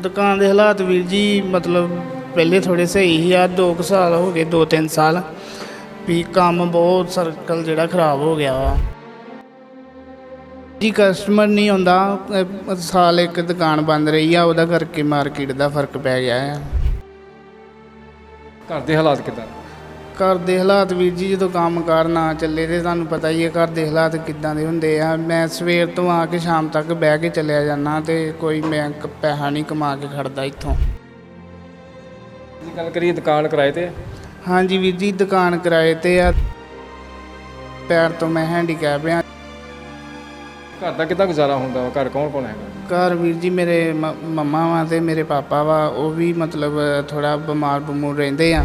ਦੁਕਾਨ ਦੇ ਹਾਲਾਤ ਵੀਰ ਜੀ, ਮਤਲਬ ਪਹਿਲੇ ਥੋੜੇ ਸਹੀ ਸੀ ਆ 2 ਸਾਲ ਹੋ ਗਏ 2-3 ਸਾਲ। ਵੀ ਕੰਮ ਬਹੁਤ ਸਰਕਲ ਜਿਹੜਾ ਖਰਾਬ ਹੋ ਗਿਆ ਵਾ। ਜੀ ਕਸਟਮਰ ਨਹੀਂ ਆਉਂਦਾ ਸਾਲ ਇੱਕ ਦੁਕਾਨ ਬੰਦ ਰਹੀ ਆ, ਉਹਦਾ ਕਰਕੇ ਮਾਰਕੀਟ ਦਾ ਫ਼ਰਕ ਪੈ ਗਿਆ ਆ। ਘਰ ਦੇ ਹਾਲਾਤ ਕਿਦਾਂ? ਘਰ ਦੇ ਹਾਲਾਤ ਵੀਰ ਜੀ ਜਦੋਂ ਕੰਮ ਕਾਰ ਨਾ ਚੱਲੇ ਤੇ ਤੁਹਾਨੂੰ ਪਤਾ ਹੀ ਹੈ ਘਰ ਦੇ ਹਾਲਾਤ ਕਿੱਦਾਂ ਦੇ ਹੁੰਦੇ ਆ। ਮੈਂ ਸਵੇਰ ਤੋਂ ਆ ਕੇ ਸ਼ਾਮ ਤੱਕ ਬਹਿ ਕੇ ਚਲਿਆ ਜਾਂਦਾ ਤੇ ਕੋਈ ਮੈਂ ਕ- ਪੈਸਾ ਨਹੀਂ ਕਮਾ ਕੇ ਖੜਦਾ ਇੱਥੋਂ। ਜੇ ਗੱਲ ਕਰੀਏ ਦੁਕਾਨ ਕਿਰਾਏ ਤੇ ਹੈ। ਹਾਂਜੀ ਵੀਰ ਜੀ ਦੁਕਾਨ ਕਿਰਾਏ ਤੇ ਆ। ਪੈਰ ਤੋਂ ਮੈਂ ਹੈਂਡੀਕੈਪ ਆ। ਘਰ ਦਾ ਕਿੱਦਾਂ ਗੁਜ਼ਾਰਾ ਹੁੰਦਾ ਵਾ? ਘਰ ਕੌਣ ਕੌਣ ਹੈਗਾ? ਘਰ ਵੀਰ ਜੀ ਮੇਰੇ ਮ- ਮੰਮਾ ਵਾ ਤੇ ਮੇਰੇ ਪਾਪਾ ਵਾ ਉਹ ਵੀ ਮਤਲਬ ਥੋੜਾ ਬਿਮਾਰ ਬਮੂਰ ਰਹਿੰਦੇ ਆ।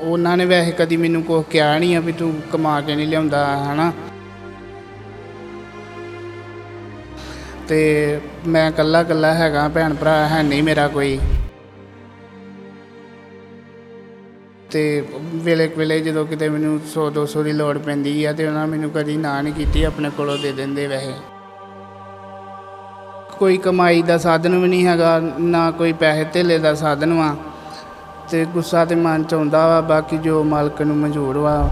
ਉਹਨਾਂ ਨੇ ਵੈਸੇ ਕਦੀ ਮੈਨੂੰ ਕੁਛ ਕਿਹਾ ਨਹੀਂ ਆ ਵੀ ਤੂੰ ਕਮਾ ਕੇ ਨਹੀਂ ਲਿਆਉਂਦਾ, ਹਨਾ? ਤੇ ਮੈਂ ਇਕੱਲਾ ਇਕੱਲਾ ਹੈਗਾ, ਭੈਣ ਭਰਾ ਹੈ ਨਹੀਂ ਮੇਰਾ ਕੋਈ। ਤੇ ਵੇਲੇ ਕੁ ਵੇਲੇ ਜਦੋਂ ਕਿਤੇ ਮੈਨੂੰ 100 200 ਦੀ ਲੋੜ ਪੈਂਦੀ ਆ ਤੇ ਉਹਨਾਂ ਮੈਨੂੰ ਕਦੀ ਨਾ ਨਹੀਂ ਕੀਤੀ, ਆਪਣੇ ਕੋਲੋਂ ਦੇ ਦਿੰਦੇ ਵੈਸੇ। ਕੋਈ ਕਮਾਈ ਦਾ ਸਾਧਨ ਵੀ ਨਹੀਂ ਹੈਗਾ, ਨਾ ਕੋਈ ਪੈਸੇ ਧੇਲੇ ਦਾ ਸਾਧਨ ਵਾ। ਤੇ ਗੁੱਸਾ ਤੇ ਮਨ ਚ ਆਉਂਦਾ ਵਾ, ਬਾਕੀ ਜੋ ਮਾਲਕ ਨੂੰ ਮਨਜ਼ੂਰ ਵਾ।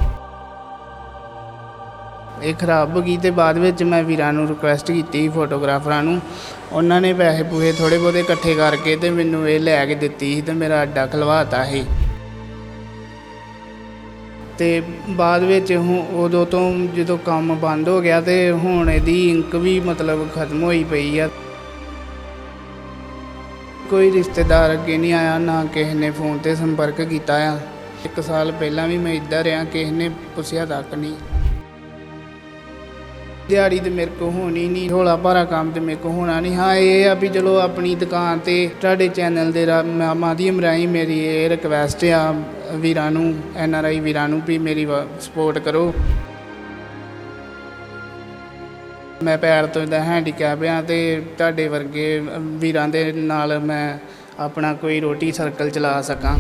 ਇਹ ਖਰਾਬ ਹੋ ਗਈ ਤੇ ਬਾਅਦ ਵਿੱਚ ਮੈਂ ਵੀਰਾਂ ਨੂੰ ਰਿਕੁਐਸਟ ਕੀਤੀ ਫੋਟੋਗ੍ਰਾਫਰਾਂ ਨੂੰ। ਉਹਨਾਂ ਨੇ ਪੈਸੇ ਪੂਹੇ ਥੋੜੇ ਬਹੁਤੇ ਇਕੱਠੇ ਕਰਕੇ ਤੇ ਮੈਨੂੰ ਇਹ ਲੈ ਕੇ ਦਿੱਤੀ ਸੀ ਤੇ ਮੇਰਾ ਅੱਡਾ ਖਲਵਾਤਾ ਸੀ। ਤੇ ਬਾਅਦ ਵਿੱਚ ਹੁਣ ਉਦੋਂ ਤੋਂ ਜਦੋਂ ਕੰਮ ਬੰਦ ਹੋ ਗਿਆ ਤੇ ਹੁਣ ਇਹਦੀ ਇੰਕ ਵੀ ਮਤਲਬ ਖਤਮ ਹੋਈ ਪਈ ਆ। ਕੋਈ ਰਿਸ਼ਤੇਦਾਰ ਅੱਗੇ ਨਹੀਂ ਆਇਆ, ਨਾ ਕਿਸੇ ਨੇ ਫੋਨ ਤੇ ਸੰਪਰਕ ਕੀਤਾ ਆ। ਇੱਕ ਸਾਲ ਪਹਿਲਾਂ ਵੀ ਮੈਂ ਇੱਧਰ ਰਿਹਾ, ਕਿਸੇ ਨੇ ਪੁੱਛਿਆ ਤੱਕ ਨਹੀਂ। ਦਿਹਾੜੀ ਤੇ ਮੇਰੇ ਕੋ ਹੋਣੀ ਨਹੀਂ ਢੋਲਾ ਭਾਰਾ ਕੰਮ ਤੇ ਮੇਰੇ ਕੋ ਹੋਣਾ ਨਹੀਂ। ਹਾਂ, ਇਹ ਆ ਵੀ ਚਲੋ ਆਪਣੀ ਦੁਕਾਨ ਤੇ ਤੁਹਾਡੇ ਚੈਨਲ ਦੇ ਰਾ- ਮਾਧਿਅਮ ਰਾਹੀਂ ਮੇਰੀ ਇਹ ਰਿਕਵੈਸਟ ਆ ਵੀਰਾਂ ਨੂੰ, ਐਨ ਆਰ ਆਈ ਵੀਰਾਂ ਨੂੰ ਵੀ ਮੇਰੀ ਸਪੋਰਟ ਕਰੋ। ਮੈਂ ਪੈਰ ਤੋਂ ਦਾ ਹੈਂਡੀਕੈਪ ਆ ਤੇ ਤੁਹਾਡੇ ਵਰਗੇ ਵੀਰਾਂ ਦੇ ਨਾਲ ਮੈਂ ਆਪਣਾ ਕੋਈ ਰੋਟੀ ਸਰਕਲ ਚਲਾ ਸਕਾਂ।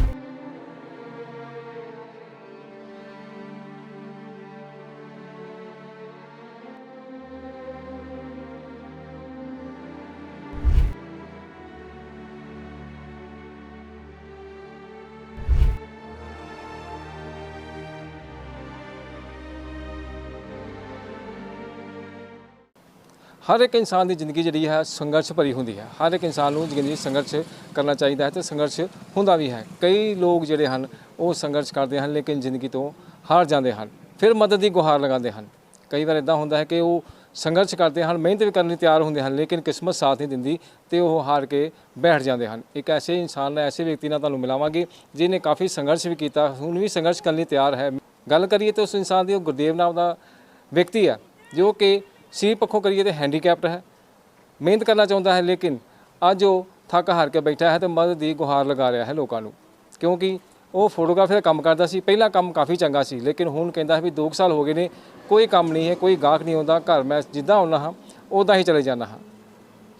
ਹਰ ਇੱਕ ਇਨਸਾਨ ਦੀ ਜ਼ਿੰਦਗੀ ਜਿਹੜੀ ਹੈ ਸੰਘਰਸ਼ ਭਰੀ ਹੁੰਦੀ ਹੈ। ਹਰ ਇੱਕ ਇਨਸਾਨ ਨੂੰ ਜ਼ਿੰਦਗੀ ਸੰਘਰਸ਼ ਕਰਨਾ ਚਾਹੀਦਾ ਹੈ ਤੇ ਸੰਘਰਸ਼ ਹੁੰਦਾ ਵੀ ਹੈ। ਕਈ ਲੋਕ ਜਿਹੜੇ ਹਨ, ਉਹ ਸੰਘਰਸ਼ ਕਰਦੇ ਹਨ, ਲੇਕਿਨ ਜ਼ਿੰਦਗੀ ਤੋਂ ਹਾਰ ਜਾਂਦੇ ਹਨ, ਫਿਰ ਮਦਦ ਦੀ ਗੁਹਾਰ ਲਗਾਉਂਦੇ ਹਨ। ਕਈ ਵਾਰ ਇਦਾਂ ਹੁੰਦਾ ਹੈ ਕਿ ਉਹ ਸੰਘਰਸ਼ ਕਰਦੇ ਹਨ, ਮਿਹਨਤ ਵੀ ਕਰਨ ਲਈ ਤਿਆਰ ਹੁੰਦੇ ਹਨ, ਲੇਕਿਨ ਕਿਸਮਤ ਸਾਥ ਨਹੀਂ ਦਿੰਦੀ ਤੇ ਉਹ ਹਾਰ ਕੇ ਬੈਠ ਜਾਂਦੇ ਹਨ। ਇੱਕ ਐਸੇ ਇਨਸਾਨ ਨਾਲ, ਐਸੇ ਵਿਅਕਤੀ ਨਾਲ ਤੁਹਾਨੂੰ ਮਿਲਾਵਾਂਗੇ ਜਿਨੇ ਕਾਫੀ ਸੰਘਰਸ਼ ਵੀ ਕੀਤਾ, ਹੁਣ ਵੀ ਸੰਘਰਸ਼ ਕਰਨ ਲਈ ਤਿਆਰ ਹੈ। ਗੱਲ ਕਰੀਏ ਤਾਂ ਉਸ ਇਨਸਾਨ ਦੀ, ਉਹ ਗੁਰਦੇਵ ਨਾਮ ਦਾ ਵਿਅਕਤੀ ਹੈ, ਜੋ ਕਿ ਸਰੀਰ ਪੱਖੋਂ ਕਰੀਏ ਤੇ ਹੈਂਡੀਕੈਪਟ ਹੈ। ਮਿਹਨਤ ਕਰਨਾ ਚਾਹੁੰਦਾ ਹੈ, ਲੇਕਿਨ ਅੱਜ ਉਹ ਥੱਕ ਹਾਰ ਕੇ ਬੈਠਾ ਹੈ ਤੇ ਮਦਦ ਦੀ ਗੁਹਾਰ ਲਗਾ ਰਿਹਾ ਹੈ ਲੋਕਾਂ ਨੂੰ। ਕਿਉਂਕਿ ਉਹ ਫੋਟੋਗ੍ਰਾਫੀ ਦਾ ਕੰਮ ਕਰਦਾ ਸੀ, ਪਹਿਲਾਂ ਕੰਮ ਕਾਫੀ ਚੰਗਾ ਸੀ, ਲੇਕਿਨ ਹੁਣ ਕਹਿੰਦਾ ਹੈ ਵੀ 2 ਸਾਲ ਹੋ ਗਏ ਨੇ, ਕੋਈ ਕੰਮ ਨਹੀਂ ਹੈ, ਕੋਈ ਗਾਹਕ ਨਹੀਂ ਆਉਂਦਾ, ਘਰ ਮੈਂ ਜਿੱਦਾਂ ਆਉਣਾ ਹਾਂ ਉੱਦਾਂ ਹੀ ਚਲੇ ਜਾਣਾ ਹਾਂ।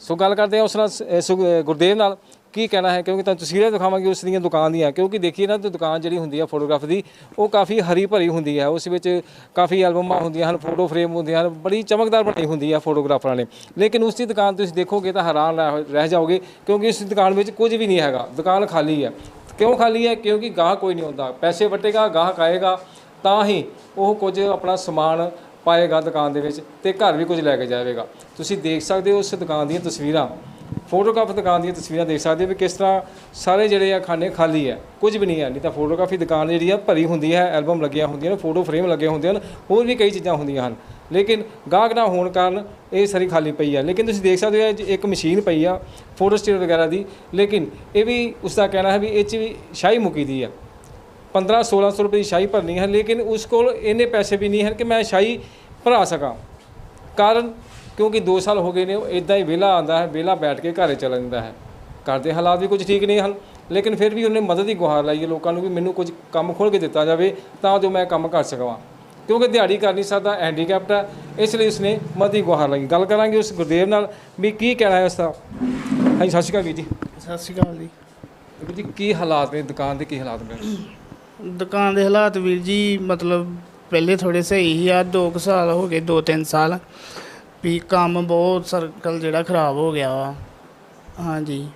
ਸੋ ਗੱਲ ਕਰਦੇ ਹਾਂ ਉਸ ਨਾਲ ਸ- ਗੁਰਦੇਵ ਨਾਲ। ਕੀ ਕਹਿਣਾ ਹੈ? ਕਿਉਂਕਿ ਤੁਹਾਨੂੰ ਤਸਵੀਰਾਂ ਦਿਖਾਵਾਂਗੇ ਉਸ ਦੀਆਂ ਦੁਕਾਨ ਦੀਆਂ। ਕਿਉਂਕਿ ਦੇਖੀਏ ਨਾ, ਤੇ ਦੁਕਾਨ ਜਿਹੜੀ ਹੁੰਦੀ ਹੈ ਫੋਟੋਗ੍ਰਾਫ ਦੀ, ਉਹ ਕਾਫੀ ਹਰੀ ਭਰੀ ਹੁੰਦੀ ਹੈ ਉਸ ਵਿੱਚ ਕਾਫੀ ਐਲਬਮਾਂ ਹੁੰਦੀਆਂ ਹਨ ਫੋਟੋ ਫਰੇਮ ਹੁੰਦੀਆਂ ਹਨ, ਬੜੀ ਚਮਕਦਾਰ ਬਣੀ ਹੁੰਦੀ ਹੈ ਫੋਟੋਗ੍ਰਾਫਰਾਂ ਨੇ। ਲੇਕਿਨ ਉਸ ਦੀ ਦੁਕਾਨ ਤੁਸੀਂ ਦੇਖੋਗੇ ਤਾਂ ਹੈਰਾਨ ਰਹਿ ਰਹਿ ਜਾਓਗੇ, ਕਿਉਂਕਿ ਇਸ ਦੁਕਾਨ ਵਿੱਚ ਕੁਝ ਵੀ ਨਹੀਂ ਹੈਗਾ। ਦੁਕਾਨ ਖਾਲੀ ਹੈ ਕਿਉਂ ਖਾਲੀ ਹੈ ਕਿਉਂਕਿ ਗਾਹਕ ਕੋਈ ਨਹੀਂ ਹੁੰਦਾ। ਪੈਸੇ ਵਟੇਗਾ, ਗਾਹਕ ਆਏਗਾ, ਤਾਂ ਹੀ ਉਹ ਕੁਝ ਆਪਣਾ ਸਮਾਨ ਪਾਏਗਾ ਦੁਕਾਨ ਦੇ ਵਿੱਚ ਤੇ ਘਰ ਵੀ ਕੁਝ ਲੈ ਕੇ ਜਾਵੇਗਾ। ਤੁਸੀਂ ਦੇਖ ਸਕਦੇ ਹੋ ਉਸ ਦੁਕਾਨ ਦੀਆਂ ਤਸਵੀਰਾਂ। ਫੋਟੋਗ੍ਰਾਫ ਦੁਕਾਨ ਦੀਆਂ ਤਸਵੀਰਾਂ ਦੇਖ ਸਕਦੇ ਹੋ ਵੀ ਕਿਸ ਤਰ੍ਹਾਂ ਸਾਰੇ ਜਿਹੜੇ ਆ ਖਾਨੇ ਖਾਲੀ ਹੈ, ਕੁਝ ਵੀ ਨਹੀਂ ਹੈ। ਨਹੀਂ ਤਾਂ ਫੋਟੋਗ੍ਰਾਫੀ ਦੁਕਾਨ ਜਿਹੜੀ ਆ ਭਰੀ ਹੁੰਦੀ ਹੈ, ਐਲਬਮ ਲੱਗੀਆਂ ਹੁੰਦੀਆਂ ਨੇ, ਫੋਟੋ ਫਰੇਮ ਲੱਗੇ ਹੁੰਦੇ ਹਨ, ਹੋਰ ਵੀ ਕਈ ਚੀਜ਼ਾਂ ਹੁੰਦੀਆਂ ਹਨ। ਲੇਕਿਨ ਗਾਹਕ ਨਾ ਹੋਣ ਕਾਰਨ ਇਹ ਸਾਰੀ ਖਾਲੀ ਪਈ ਹੈ ਲੇਕਿਨ ਤੁਸੀਂ ਦੇਖ ਸਕਦੇ ਹੋ ਇਹ ਇੱਕ ਮਸ਼ੀਨ ਪਈ ਆ, ਫੋਟੋ ਸਟੇਟ ਵਗੈਰਾ ਦੀ। ਲੇਕਿਨ ਇਹ ਵੀ ਉਸ ਦਾ ਕਹਿਣਾ ਹੈ ਵੀ ਇਹ 'ਚ ਵੀ ਸ਼ਾਹੀ ਮੁੱਕੀ ਦੀ ਹੈ 15 1600 ਰੁਪਏ ਦੀ ਸ਼ਾਹੀ ਭਰਨੀ ਹੈ, ਲੇਕਿਨ ਉਸ ਕੋਲ ਇੰਨੇ ਪੈਸੇ ਵੀ ਨਹੀਂ ਹਨ ਕਿ ਮੈਂ ਸ਼ਾਹੀ ਭਰਾ ਸਕਾਂ। ਕਾਰਨ ਕਿਉਂਕਿ 2 ਸਾਲ ਹੋ ਗਏ ਨੇ ਉਹ ਇਦਾਂ ਹੀ ਵਿਹਲਾ ਆਂਦਾ ਹੈ ਵਿਹਲਾ ਬੈਠ ਕੇ ਘਰੇ ਚਲਾ ਜਾਂਦਾ ਹੈ। ਘਰ ਦੇ ਹਾਲਾਤ ਵੀ ਕੁਝ ਠੀਕ ਨਹੀਂ ਹਨ ਲੇਕਿਨ ਫਿਰ ਵੀ ਉਹਨੇ ਮਦਦ ਦੀ ਗੁਹਾਰ ਲਾਈ ਹੈ ਲੋਕਾਂ ਨੂੰ ਵੀ ਮੈਨੂੰ ਕੁਝ ਕੰਮ ਖੋਲ ਕੇ ਦਿੱਤਾ ਜਾਵੇ ਤਾਂ ਜੋ ਮੈਂ ਕੰਮ ਕਰ ਸਕਾਂ। ਕਿਉਂਕਿ ਦਿਹਾੜੀ ਕਰ ਨਹੀਂ ਸਕਦਾ ਹੈਂਡੀਕੈਪਟ ਹੈ ਇਸ ਲਈ ਉਸਨੇ ਮਦਦ ਦੀ ਗੁਹਾਰ ਲਾਈ। ਗੱਲ ਕਰਾਂਗੇ ਉਸ ਗੁਰਦੇਵ ਨਾਲ ਵੀ ਕੀ ਕਹਿਣਾ ਹੈ ਉਸ ਦਾ। ਹਾਂਜੀ ਸਤਿ ਸ਼੍ਰੀ ਅਕਾਲ ਵੀਰ ਜੀ। ਸਤਿ ਸ਼੍ਰੀ ਅਕਾਲ ਜੀ। ਵੀਰ ਜੀ ਕੀ ਹਾਲਾਤ ਨੇ? ਦੁਕਾਨ ਦੇ ਕੀ ਹਾਲਾਤ ਨੇ? ਦੁਕਾਨ ਦੇ ਹਾਲਾਤ ਵੀਰ ਜੀ ਮਤਲਬ ਪਹਿਲੇ ਥੋੜੇ ਸਹੀ ਸੀ ਆ 2 ਸਾਲ ਹੋ ਗਏ 2-3 ਸਾਲ। ਵੀ ਕੰਮ ਬਹੁਤ ਸਰਕਲ ਜਿਹੜਾ ਖਰਾਬ ਹੋ ਗਿਆ ਵਾ। ਹਾਂਜੀ।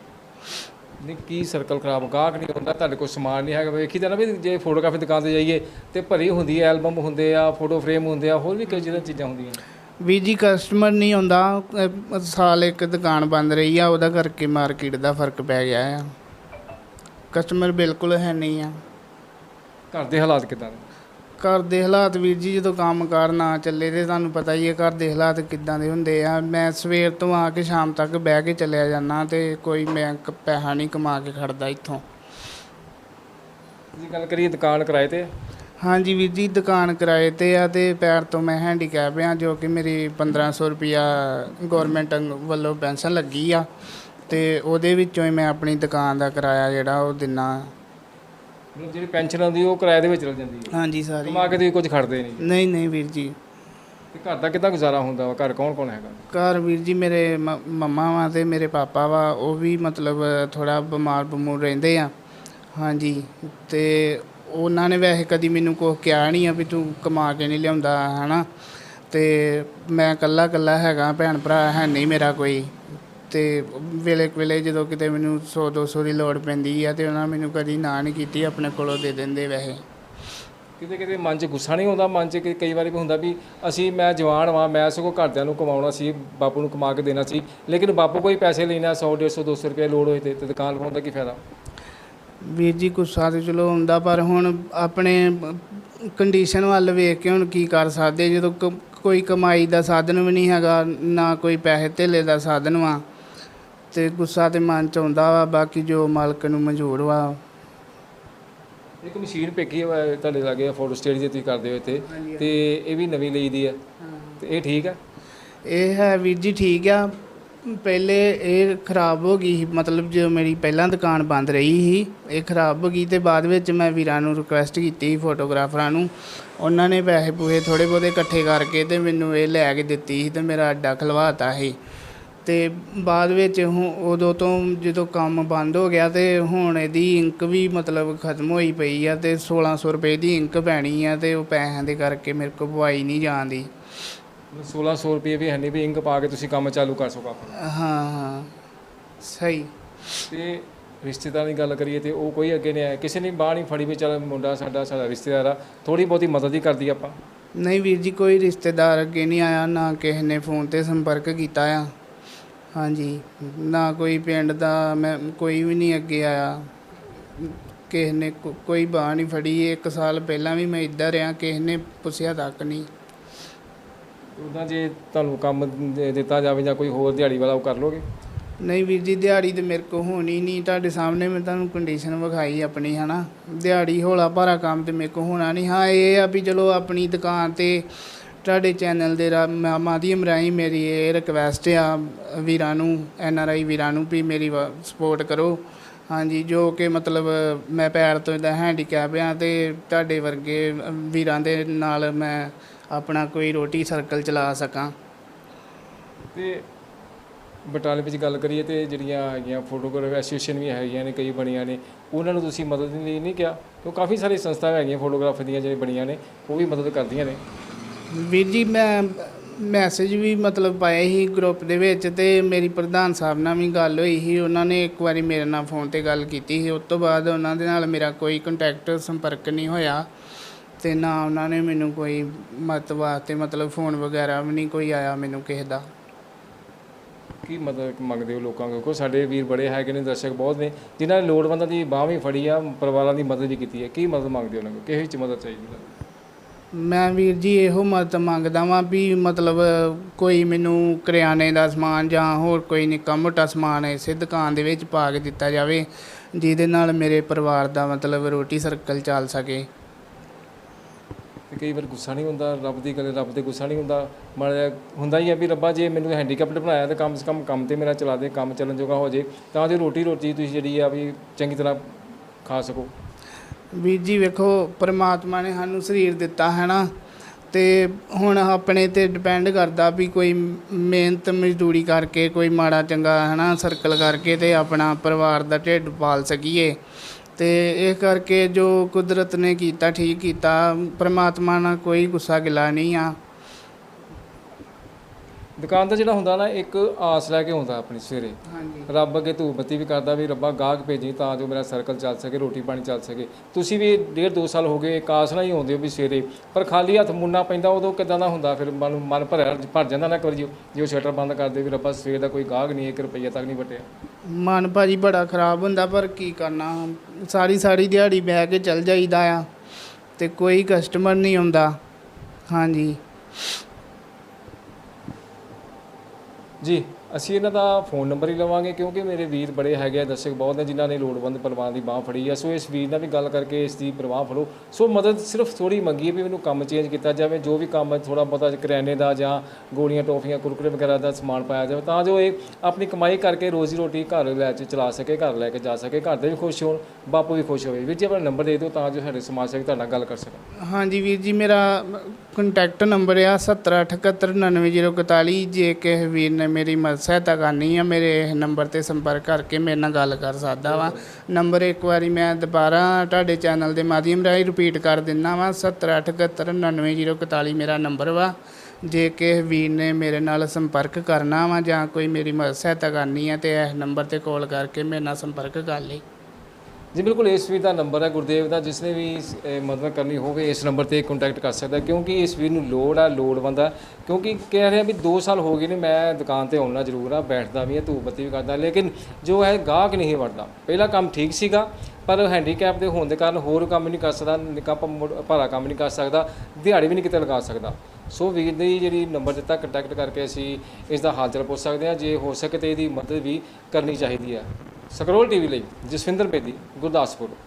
ਨਹੀਂ ਕੀ ਸਰਕਲ ਖਰਾਬ? ਗਾਹਕ ਨਹੀਂ ਹੁੰਦਾ ਤੁਹਾਡੇ ਕੋਲ ਸਮਾਨ ਨਹੀਂ ਹੈਗਾ। ਵੇਖੀ ਤਾਂ ਨਾ ਵੀ ਜੇ ਫੋਟੋਗ੍ਰਾਫੀ ਦੁਕਾਨ ਤੇ ਜਾਈਏ ਤੇ ਭਰੀ ਹੁੰਦੀ ਹੈ ਐਲਬਮ ਹੁੰਦੇ ਆ ਫੋਟੋ ਫਰੇਮ ਹੁੰਦੇ ਆ ਹੋਰ ਵੀ ਕਈ ਜਿਹੜੀਆਂ ਚੀਜ਼ਾਂ ਹੁੰਦੀਆਂ। ਵੀ ਜੀ ਕਸਟਮਰ ਨਹੀਂ ਹੁੰਦਾ ਅਹ ਸਾਲ ਇੱਕ ਦੁਕਾਨ ਬੰਦ ਰਹੀ ਆ ਉਹਦਾ ਕਰਕੇ ਮਾਰਕੀਟ ਦਾ ਫ਼ਰਕ ਪੈ ਗਿਆ ਆ। ਕਸਟਮਰ ਬਿਲਕੁਲ ਹੈ ਨਹੀਂ ਆ। ਘਰ ਦੇ ਹਾਲਾਤ ਕਿਦਾਂ ਘਰ ਦੇ ਹਾਲਾਤ ਵੀਰ ਜੀ ਜਦੋਂ ਕੰਮ ਕਾਰ ਨਾ ਚੱਲੇ ਤੇ ਤੁਹਾਨੂੰ ਪਤਾ ਹੀ ਹੈ ਘਰ ਦੇ ਹਾਲਾਤ ਕਿੱਦਾਂ ਦੇ ਹੁੰਦੇ ਆ। ਮੈਂ ਸਵੇਰ ਤੋਂ ਆ ਕੇ ਸ਼ਾਮ ਤੱਕ ਬਹਿ ਕੇ ਚੱਲਿਆ ਜਾਂਦਾ ਤੇ ਕੋਈ ਮੈਂ ਕ- ਪੈਸਾ ਨਹੀਂ ਕਮਾ ਕੇ ਖੜਦਾ ਇੱਥੋਂ। ਜੇ ਗੱਲ ਕਰੀਏ ਦੁਕਾਨ ਕਿਰਾਏ ਤੇ? ਹਾਂਜੀ ਵੀਰ ਜੀ ਦੁਕਾਨ ਕਿਰਾਏ ਤੇ ਆ ਤੇ ਪੈਰ ਤੋਂ ਮੈਂ ਹੈਂਡੀਕੈਪ ਆ ਜੋ ਕਿ ਮੇਰੀ 1500 ਰੁਪਿਆ ਗਵਰਨਮੈਂਟ ਵੱਲੋਂ ਪੈਨਸ਼ਨ ਲੱਗੀ ਆ ਤੇ ਉਹਦੇ ਵਿੱਚੋਂ ਹੀ ਮੈਂ ਆਪਣੀ ਦੁਕਾਨ ਦਾ ਕਿਰਾਇਆ ਜਿਹੜਾ ਉਹ ਦਿਨਾ। ਮਤਲਬ ਜਿਹੜੀ ਪੈਨਸ਼ਨ ਆਉਂਦੀ ਉਹ ਕਿਰਾਏ ਦੇ ਵਿੱਚ ਚਲ ਜਾਂਦੀ ਹੈ। ਹਾਂਜੀ ਸਾਰੀ। ਕਮਾ ਕੇ ਤੁਸੀਂ ਕੁਝ ਖੜਦੇ ਨਹੀਂ। ਨਹੀਂ ਨਹੀਂ ਵੀਰ ਜੀ। ਤੇ ਘਰ ਦਾ ਕਿੱਦਾਂ ਗੁਜ਼ਾਰਾ ਹੁੰਦਾ ਵਾ? ਘਰ ਕੌਣ ਕੌਣ ਹੈਗਾ? ਘਰ ਵੀਰ ਜੀ ਮੇਰੇ ਮੰਮਾ ਵਾ ਤੇ ਮੇਰੇ ਪਾਪਾ ਵਾ ਉਹ ਵੀ ਮਤਲਬ ਥੋੜਾ ਬਿਮਾਰ ਬਮੂਰ ਰਹਿੰਦੇ ਆ। ਹਾਂਜੀ ਤੇ ਉਹਨਾਂ ਨੇ ਵੈਸੇ ਕਦੀ ਮੈਨੂੰ ਕੁਛ ਕਿਹਾ ਨਹੀਂ ਆ ਵੀ ਤੂੰ ਕਮਾ ਕੇ ਨਹੀਂ ਲਿਆਉਂਦਾ ਹਨਾ? ਤੇ ਮੈਂ ਇਕੱਲਾ ਇਕੱਲਾ ਹੈਗਾ ਭੈਣ ਭਰਾ ਹੈ ਨਹੀਂ ਮੇਰਾ ਕੋਈ। ਤੇ ਵੇਲੇ ਵੇਲੇ ਜਦੋਂ ਕਿਤੇ ਮੈਨੂੰ 100 200 ਦੀ ਲੋੜ ਪੈਂਦੀ ਆ ਤੇ ਉਹਨਾਂ ਮੈਨੂੰ ਕਦੀ ਨਾ ਨਹੀਂ ਕੀਤੀ ਆਪਣੇ ਕੋਲੋਂ ਦੇ ਦਿੰਦੇ ਵੈਸੇ। ਕਿਤੇ ਕਿਤੇ ਮਨ 'ਚ ਗੁੱਸਾ ਨਹੀਂ ਆਉਂਦਾ ਮਨ 'ਚ ਕਿ ਕਈ ਵਾਰੀ ਵੀ ਹੁੰਦਾ ਵੀ ਅਸੀਂ ਮੈਂ ਜਵਾਨ ਵਾਂ ਮੈਂ ਸਗੋਂ ਘਰਦਿਆਂ ਨੂੰ ਕਮਾਉਣਾ ਸੀ ਬਾਪੂ ਨੂੰ ਕਮਾ ਕੇ ਦੇਣਾ ਸੀ ਲੇਕਿਨ ਬਾਪੂ ਕੋਈ ਪੈਸੇ ਲੈਣਾ 100 150 200 ਰੁਪਏ ਲੋੜ ਹੋਏ ਤੇ ਤੇ ਦੁਕਾਨ ਲਵਾਉਣ ਦਾ ਕੀ ਫਾਇਦਾ? ਵੀਰ ਜੀ ਗੁੱਸਾ ਤੇ ਚਲੋ ਹੁੰਦਾ ਪਰ ਹੁਣ ਆਪਣੇ ਕੰਡੀਸ਼ਨ ਵੱਲ ਵੇਖ ਕੇ ਹੁਣ ਕੀ ਕਰ ਸਕਦੇ? ਜਦੋਂ ਕੋਈ ਕਮਾਈ ਦਾ ਸਾਧਨ ਵੀ ਨਹੀਂ ਹੈਗਾ ਨਾ ਕੋਈ ਪੈਸੇ ਧੇਲੇ ਦਾ ਸਾਧਨ ਵਾ। ਤੇ ਗੁੱਸਾ ਤੇ ਮਨ ਚ ਆਉਂਦਾ ਵਾ ਬਾਕੀ ਜੋ ਮਾਲਕ ਨੂੰ ਮਨਜ਼ੂਰ ਵਾ। ਇੱਕ ਮਸ਼ੀਨ ਪੇਕੀ ਹੋਇਆ ਤੁਹਾਡੇ ਲਾਗੇ ਫੋਟੋ ਸਟੇਟ ਜੇ ਤੁਸੀਂ ਕਰਦੇ ਹੋ ਇੱਥੇ। ਤੇ ਇਹ ਵੀ ਨਵੀਂ ਲਈ ਦੀ ਹੈ। ਤੇ ਇਹ ਠੀਕ ਹੈ ਇਹ ਹੈ ਵੀਰ ਜੀ ਠੀਕ ਆ। ਪਹਿਲੇ ਇਹ ਖਰਾਬ ਹੋ ਗਈ ਸੀ ਮਤਲਬ ਜੋ ਮੇਰੀ ਪਹਿਲਾਂ ਦੁਕਾਨ ਬੰਦ ਰਹੀ ਸੀ ਇਹ ਖਰਾਬ ਹੋ ਗਈ ਤੇ ਬਾਅਦ ਵਿੱਚ ਮੈਂ ਵੀਰਾਂ ਨੂੰ ਰਿਕੁਐਸਟ ਕੀਤੀ ਫੋਟੋਗ੍ਰਾਫਰਾਂ ਨੂੰ। ਉਹਨਾਂ ਨੇ ਪੈਸੇ ਪੂਏ ਥੋੜੇ ਬਹੁਤੇ ਇਕੱਠੇ ਕਰਕੇ ਤੇ ਮੈਨੂੰ ਇਹ ਲੈ ਕੇ ਦਿੱਤੀ ਸੀ ਤੇ ਮੇਰਾ ਅੱਡਾ ਖਲਵਾਤਾ ਸੀ। ਤੇ ਬਾਅਦ ਵਿੱਚ ਹੁਣ ਉਦੋਂ ਤੋਂ ਜਦੋਂ ਕੰਮ ਬੰਦ ਹੋ ਗਿਆ ਤੇ ਹੁਣ ਇਹਦੀ ਇੰਕ ਵੀ ਮਤਲਬ ਖਤਮ ਹੋਈ ਪਈ ਆ ਤੇ 1600 ਰੁਪਏ ਦੀ ਇੰਕ ਪੈਣੀ ਆ ਤੇ ਉਹ ਪੈਸਿਆਂ ਦੇ ਕਰਕੇ ਮੇਰੇ ਕੋਲ ਪਵਾਈ ਨਹੀਂ ਜਾਂਦੀ। 1600 ਰੁਪਏ ਵੀ ਹੈ ਨਹੀਂ ਵੀ ਇੰਕ ਪਾ ਕੇ ਤੁਸੀਂ ਕੰਮ ਚਾਲੂ ਕਰ ਸਕੋ ਆਪਣਾ। ਹਾਂ ਹਾਂ ਸਹੀ। ਤੇ ਰਿਸ਼ਤੇਦਾਰਾਂ ਦੀ ਗੱਲ ਕਰੀਏ ਤੇ ਉਹ ਕੋਈ ਅੱਗੇ ਨਹੀਂ ਆਇਆ। ਕਿਸੇ ਨੇ ਬਾਹ ਨਹੀਂ ਫੜੀ ਵੀ ਚੱਲ ਮੁੰਡਾ ਸਾਡਾ ਸਾਡਾ ਰਿਸ਼ਤੇਦਾਰ ਆ। ਥੋੜੀ ਬਹੁਤੀ ਮਦਦ ਹੀ ਕਰਦੀ ਆਪਾਂ। ਨਹੀਂ ਵੀਰ ਜੀ ਕੋਈ ਰਿਸ਼ਤੇਦਾਰ ਅੱਗੇ ਨਹੀਂ ਆਇਆ ਨਾ ਕਿਸੇ ਨੇ ਫੋਨ ਤੇ ਸੰਪਰਕ ਕੀਤਾ ਆ। ਹਾਂਜੀ। ਨਾ ਕੋਈ ਪਿੰਡ ਦਾ ਮੈਂ ਕੋਈ ਵੀ ਨਹੀਂ ਅੱਗੇ ਆਇਆ। ਕਿਸੇ ਨੇ ਕੋ- ਕੋਈ ਬਾਹ ਨਹੀਂ ਫੜੀ। ਇੱਕ ਸਾਲ ਪਹਿਲਾਂ ਵੀ ਮੈਂ ਇੱਧਰ ਰਿਹਾ ਕਿਸੇ ਨੇ ਪੁੱਛਿਆ ਤੱਕ ਨਹੀਂ। ਉਦਾਂ ਜੇ ਤੁਹਾਨੂੰ ਕੰਮ ਦੇ ਦਿੱਤਾ ਜਾਵੇ ਜਾਂ ਕੋਈ ਹੋਰ ਦਿਹਾੜੀ ਵਾਲਾ ਉਹ ਕਰ ਲੋਗੇ? ਨਹੀਂ ਵੀਰ ਜੀ ਦਿਹਾੜੀ ਤੇ ਮੇਰੇ ਕੋ ਹੋਣੀ ਨਹੀਂ। ਤੁਹਾਡੇ ਸਾਹਮਣੇ ਮੈਂ ਤੁਹਾਨੂੰ ਕੰਡੀਸ਼ਨ ਵਿਖਾਈ ਆਪਣੀ ਹਨਾ। ਦਿਹਾੜੀ ਹੌਲਾ ਭਾਰਾ ਕੰਮ ਤੇ ਮੇਰੇ ਕੋ ਹੋਣਾ ਨਹੀਂ। ਹਾਂ ਇਹ ਆ ਵੀ ਚਲੋ ਆਪਣੀ ਦੁਕਾਨ ਤੇ ਤੁਹਾਡੇ ਚੈਨਲ ਦੇ ਰਾ- ਮਾਧਿਅਮ ਰਾਹੀਂ ਮੇਰੀ ਇਹ ਰਿਕਵੈਸਟ ਆ, ਵੀਰਾਂ ਨੂੰ, ਐਨ ਆਰ ਆਈ ਵੀਰਾਂ ਨੂੰ ਵੀ ਮੇਰੀ ਸਪੋਰਟ ਕਰੋ। ਹਾਂਜੀ, ਜੋ ਕਿ ਮਤਲਬ ਮੈਂ ਪੈਰ ਤੋਂ ਇਦਾਂ ਹੈਂਡੀਕੈਪ ਆ ਤੇ ਤੁਹਾਡੇ ਵਰਗੇ ਵੀਰਾਂ ਦੇ ਨਾਲ ਮੈਂ ਆਪਣਾ ਕੋਈ ਰੋਟੀ ਸਰਕਲ ਚਲਾ ਸਕਾਂ। ਤੇ ਬਟਾਲੇ ਵਿੱਚ ਗੱਲ ਕਰੀਏ ਤੇ ਜਿਹੜੀਆਂ ਹੈਗੀਆਂ ਫੋਟੋਗ੍ਰਾਫੀ ਐਸੋਸੀਏਸ਼ਨ ਵੀ ਹੈਗੀਆਂ ਨੇ, ਕਈ ਬਣੀਆਂ ਨੇ, ਉਹਨਾਂ ਨੂੰ ਤੁਸੀਂ ਮਦਦ ਲਈ ਨਹੀਂ ਕਿਹਾ, ਕਿਉਂ ਕਾਫੀ ਸਾਰੀ ਸੰਸਥਾਵਾਂ ਹੈਗੀਆਂ ਫੋਟੋਗ੍ਰਾਫੀ ਦੀਆਂ ਜਿਹੜੀਆਂ ਬਣੀਆਂ ਨੇ, ਉਹ ਵੀ ਮਦਦ ਕਰਦੀਆਂ ਨੇ। ਵੀਰ ਜੀ, ਮੈਂ ਮੈਸੇਜ ਵੀ ਮਤਲਬ ਪਾਇਆ ਸੀ ਗਰੁੱਪ ਦੇ ਵਿੱਚ ਤੇ ਮੇਰੀ ਪ੍ਰਧਾਨ ਸਾਹਿਬ ਨਾਲ ਵੀ ਗੱਲ ਹੋਈ ਸੀ। ਉਹਨਾਂ ਨੇ ਇੱਕ ਵਾਰੀ ਮੇਰੇ ਨਾਲ ਫੋਨ ਤੇ ਗੱਲ ਕੀਤੀ ਸੀ। ਉਸ ਤੋਂ ਬਾਅਦ ਉਹਨਾਂ ਦੇ ਨਾਲ ਮੇਰਾ ਕੋਈ ਕੰਟੈਕਟ ਸੰਪਰਕ ਨਹੀਂ ਹੋਇਆ ਤੇ ਨਾ ਉਹਨਾਂ ਨੇ ਮੈਨੂੰ ਕੋਈ ਮਤ ਵਾਸਤੇ ਮਤਲਬ ਫੋਨ ਵਗੈਰਾ ਵੀ ਨਹੀਂ ਕੋਈ ਆਇਆ ਮੈਨੂੰ ਕਿਸੇ ਦਾ। ਕੀ ਮਦਦ ਮੰਗਦੇ ਹੋ ਲੋਕਾਂ ਕੋਲ? ਕਿਉਂਕਿ ਸਾਡੇ ਵੀਰ ਬੜੇ ਹੈਗੇ ਨੇ, ਦਰਸ਼ਕ ਬਹੁਤ ਨੇ, ਜਿਨ੍ਹਾਂ ਨੇ ਲੋੜਵੰਦਾਂ ਦੀ ਬਾਹ ਵੀ ਫੜੀ ਆ, ਪਰਿਵਾਰਾਂ ਦੀ ਮਦਦ ਵੀ ਕੀਤੀ ਹੈ। ਕੀ ਮਦਦ ਮੰਗਦੇ ਹੋ ਉਹਨਾਂ ਕੋਲ? ਕਿਹੇ ਚ ਮਦਦ ਚਾਹੀਦੀ ਹੈ? ਮੈਂ ਵੀਰ ਜੀ ਇਹੋ ਮਦਦ ਮੰਗਦਾ ਵਾਂ ਵੀ ਮਤਲਬ ਕੋਈ ਮੈਨੂੰ ਕਰਿਆਨੇ ਦਾ ਸਮਾਨ ਜਾਂ ਹੋਰ ਕੋਈ ਨਿੱਕਾ ਮੋਟਾ ਸਮਾਨ ਇਸੇ ਦੁਕਾਨ ਦੇ ਵਿੱਚ ਪਾ ਕੇ ਦਿੱਤਾ ਜਾਵੇ, ਜਿਹਦੇ ਨਾਲ ਮੇਰੇ ਪਰਿਵਾਰ ਦਾ ਮਤਲਬ ਰੋਟੀ ਸਰਕਲ ਚੱਲ ਸਕੇ। ਤੇ ਕਈ ਵਾਰ ਗੁੱਸਾ ਨਹੀਂ ਹੁੰਦਾ, ਰੱਬ ਦੀ ਗੱਲ, ਰੱਬ ਤੇ ਗੁੱਸਾ ਨਹੀਂ ਹੁੰਦਾ। ਮਾੜਾ ਹੁੰਦਾ ਹੀ ਆ ਵੀ ਰੱਬਾ ਜੇ ਮੈਨੂੰ ਹੈਂਡੀਕੈਪਟ ਬਣਾਇਆ ਤਾਂ ਕਮ ਸੇ ਕਮ ਕੰਮ ਤੇ ਮੇਰਾ ਚਲਾ ਦੇ, ਕੰਮ ਚੱਲਣ ਜੋਗਾ ਹੋ ਜੇ, ਤਾਂ ਜੋ ਰੋਟੀ ਰੋਟੀ ਤੁਸੀਂ ਜਿਹੜੀ ਆ ਵੀ ਚੰਗੀ ਤਰ੍ਹਾਂ ਖਾ ਸਕੋ। ਵੀਰ ਜੀ ਵੇਖੋ, ਪਰਮਾਤਮਾ ਨੇ ਸਾਨੂੰ ਸਰੀਰ ਦਿੱਤਾ ਹੈ ਨਾ ਤੇ ਹੁਣ ਆਪਣੇ ਤੇ ਡਿਪੈਂਡ ਕਰਦਾ ਵੀ ਕੋਈ ਮਿਹਨਤ, ਮਜ਼ਦੂਰੀ ਕਰਕੇ, ਕੋਈ ਮਾੜਾ ਚੰਗਾ ਹੈ ਨਾ ਸਰਕਲ ਕਰਕੇ ਤੇ ਆਪਣਾ ਪਰਿਵਾਰ ਦਾ ਢਿੱਡ ਪਾਲ ਸਕੀਏ। ਤੇ ਇਹ ਕਰਕੇ ਜੋ ਕੁਦਰਤ ਨੇ ਕੀਤਾ, ਠੀਕ ਕੀਤਾ, ਪਰਮਾਤਮਾ ਨਾਲ ਕੋਈ ਗੁੱਸਾ ਗਿਲਾ ਨਹੀਂ ਆ। ਦੁਕਾਨ ਦਾ ਜਿਹੜਾ ਹੁੰਦਾ ਨਾ ਇੱਕ ਆਸ ਲੈ ਕੇ ਹੁੰਦਾ ਆਪਣੀ ਸਵੇਰੇ। ਹਾਂਜੀ। ਰੱਬ ਅੱਗੇ ਧੂਪ ਬੱਤੀ ਵੀ ਕਰਦਾ ਵੀ ਰੱਬਾ ਗਾਹਕ ਭੇਜੀ ਤਾਂ ਜੋ ਮੇਰਾ ਸਰਕਲ ਚੱਲ ਸਕੇ ਰੋਟੀ ਪਾਣੀ ਚੱਲ ਸਕੇ। ਤੁਸੀਂ ਵੀ ਡੇਢ ਦੋ ਸਾਲ ਹੋ ਗਏ ਇੱਕ ਆਸ ਨਾਲ ਹੀ ਆਉਂਦੇ ਹੋ ਵੀ ਸਵੇਰੇ। ਪਰ ਖਾਲੀ ਹੱਥ ਮੁੰਨਾ ਪੈਂਦਾ ਉਦੋਂ ਕਿਦਾਂ ਦਾ ਹੁੰਦਾ? ਫਿਰ ਮਨ ਮਨ ਭਰਿਆ ਭਰ ਜਾਂਦਾ ਨਾ ਇੱਕ ਵਾਰੀ ਜੋ ਸ਼ਟਰ ਬੰਦ ਕਰਦੇ ਵੀ ਰੱਬਾ ਸਵੇਰ ਦਾ ਕੋਈ ਗਾਹਕ ਨਹੀਂ ਇੱਕ ਰੁਪਈਆ ਤੱਕ ਨਹੀਂ ਵਟਿਆ। ਮਨ ਭਾਜੀ ਬੜਾ ਖਰਾਬ ਹੁੰਦਾ ਪਰ ਕੀ ਕਰਨਾ? ਸਾਰੀ ਸਾਰੀ ਦਿਹਾੜੀ ਬਹਿ ਕੇ ਚੱਲ ਜਾਈਦਾ ਆ ਤੇ ਕੋਈ ਕਸਟਮਰ ਨਹੀਂ ਆਉਂਦਾ ਹਾਂਜੀ। ਜੀ ਅਸੀਂ ਇਹਨਾਂ ਦਾ ਫੋਨ ਨੰਬਰ ਹੀ ਲਵਾਂਗੇ, ਕਿਉਂਕਿ ਮੇਰੇ ਵੀਰ ਬੜੇ ਹੈਗੇ ਆ, ਦਰਸ਼ਕ ਬਹੁਤ ਨੇ, ਜਿਨ੍ਹਾਂ ਨੇ ਲੋੜਵੰਦ ਪਰਿਵਾਰ ਦੀ ਬਾਹ ਫੜੀ ਆ। ਸੋ ਇਸ ਵੀਰ ਨਾਲ ਵੀ ਗੱਲ ਕਰਕੇ ਇਸ ਦੀ ਪ੍ਰਵਾਹ ਫੜੋ। ਸੋ ਮਦਦ ਸਿਰਫ ਥੋੜੀ ਮੰਗੀ ਵੀ ਮੈਨੂੰ ਕੰਮ ਚੇਂਜ ਕੀਤਾ ਜਾਵੇ, ਜੋ ਵੀ ਕੰਮ ਥੋੜਾ ਬਹੁਤਾ ਕਰਿਆਨੇ ਦਾ ਜਾਂ ਗੋਲੀਆਂ, ਟੋਫੀਆਂ, ਕੁਰਕਰੇ ਵਗੈਰਾ ਦਾ ਸਮਾਨ ਪਾਇਆ ਜਾਵੇ, ਤਾਂ ਜੋ ਇਹ ਆਪਣੀ ਕਮਾਈ ਕਰਕੇ ਰੋਜ਼ੀ ਰੋਟੀ ਘਰ ਲੈ 'ਚ ਚਲਾ ਸਕੇ, ਘਰ ਲੈ ਕੇ ਜਾ ਸਕੇ, ਘਰ ਦੇ ਵੀ ਖੁਸ਼ ਹੋਣ, ਬਾਪੂ ਵੀ ਖੁਸ਼ ਹੋਵੇ। ਵੀਰ ਜੀ, ਆਪਣਾ ਨੰਬਰ ਦੇ ਦਿਓ ਤਾਂ ਜੋ ਸਾਡੇ ਸਮਾਜ ਸੇਵਕ ਤੁਹਾਡੇ ਨਾਲ ਗੱਲ ਕਰ ਸਕਣ। ਹਾਂਜੀ ਵੀਰ ਜੀ, ਮੇਰਾ ਕੰਟੈਕਟ ਨੰਬਰ ਆ 7078999041 ਜੇ ਕਿਸੇ ਵੀਰ ਨੇ ਮੇਰੀ ਮਦਦ ਸਹਾਇਤਾ ਕਰਨੀ ਆ, ਮੇਰੇ ਇਸ ਨੰਬਰ ਤੇ ਸੰਪਰਕ ਕਰਕੇ ਮੇਰੇ ਨਾਲ ਗੱਲ ਕਰ ਸਕਦਾ ਵਾ। ਨੰਬਰ ਇੱਕ ਵਾਰੀ ਮੈਂ ਦੁਬਾਰਾ ਤੁਹਾਡੇ ਚੈਨਲ ਦੇ ਮਾਧਿਅਮ ਰਾਹੀਂ ਰਿਪੀਟ ਕਰ ਦਿੰਦਾ ਵਾ। 7078999041 ਮੇਰਾ ਨੰਬਰ ਵਾ। ਜੇ ਕਿਸੇ ਵੀਰ ਨੇ ਮੇਰੇ ਨਾਲ ਸੰਪਰਕ ਕਰਨਾ ਵਾ ਜਾਂ ਕੋਈ ਮੇਰੀ ਮਦਦ ਸਹਾਇਤਾ ਕਰਨੀ ਆ ਤੇ ਇਸ ਨੰਬਰ ਤੇ ਕਾਲ ਕਰਕੇ ਮੇਰੇ ਨਾਲ ਸੰਪਰਕ ਕਰ ਲਈ ਜੀ ਬਿਲਕੁਲ ਇਸ ਵੀਰ ਦਾ ਨੰਬਰ ਹੈ ਗੁਰਦੇਵ ਦਾ ਜਿਸ ਨੇ ਵੀ ਅਹ, ਮਦਦ ਕਰਨੀ ਹੋਵੇ ਇਸ ਨੰਬਰ ਤੇ ਕੰਟੈਕਟ ਕਰ ਸਕਦਾ ਹੈ ਕਿਉਂਕਿ ਇਸ ਵੀਰ ਨੂੰ ਲੋੜ ਆ ਲੋੜਵੰਦ ਆ ਕਿਉਂਕਿ ਕਹਿ ਰਿਹਾ ਵੀ 2 ਸਾਲ ਹੋ ਗਏ ਨੇ ਮੈਂ ਦੁਕਾਨ ਤੇ ਆਉਣਾ ਜ਼ਰੂਰ ਆ ਬੈਠਦਾ ਵੀ ਆ ਧੂਪ ਬੱਤੀ ਵੀ ਕਰਦਾ ਲੇਕਿਨ ਜੋ ਹੈ ਗਾਹਕ ਨਹੀਂ ਵੜਦਾ। ਪਹਿਲਾ ਕੰਮ ਠੀਕ ਸੀਗਾ ਪਰ ਹੈਂਡੀਕੈਪ ਦੇ ਹੋਣ ਦੇ ਕਾਰਨ ਹੋਰ ਕੰਮ ਨਹੀਂ ਕਰ ਸਕਦਾ ਨਿੱਕਾ ਪ- ਭਾਰਾ ਕੰਮ ਨਹੀਂ ਕਰ ਸਕਦਾ ਦਿਹਾੜੀ ਵੀ ਨਹੀਂ ਕਿਤੇ ਲਗਾ ਸਕਦਾ। ਸੋ ਵੀਰ ਦੀ ਜਿਹੜੀ ਨੰਬਰ ਦਿੱਤਾ ਕੰਟੈਕਟ ਕਰਕੇ ਅਸੀਂ ਇਸ ਦਾ ਹਾਲ ਚਾਲ ਪੁੱਛ ਸਕਦੇ ਹਾਂ ਜੇ ਹੋ ਸਕੇ ਤੇ ਇਹਦੀ ਮਦਦ ਵੀ ਕਰਨੀ ਚਾਹੀਦੀ ਹੈ। ਸਕਰੋਲ ਟੀਵੀ ਲਈ ਜਸਵਿੰਦਰ ਬੇਦੀ ਗੁਰਦਾਸਪੁਰ।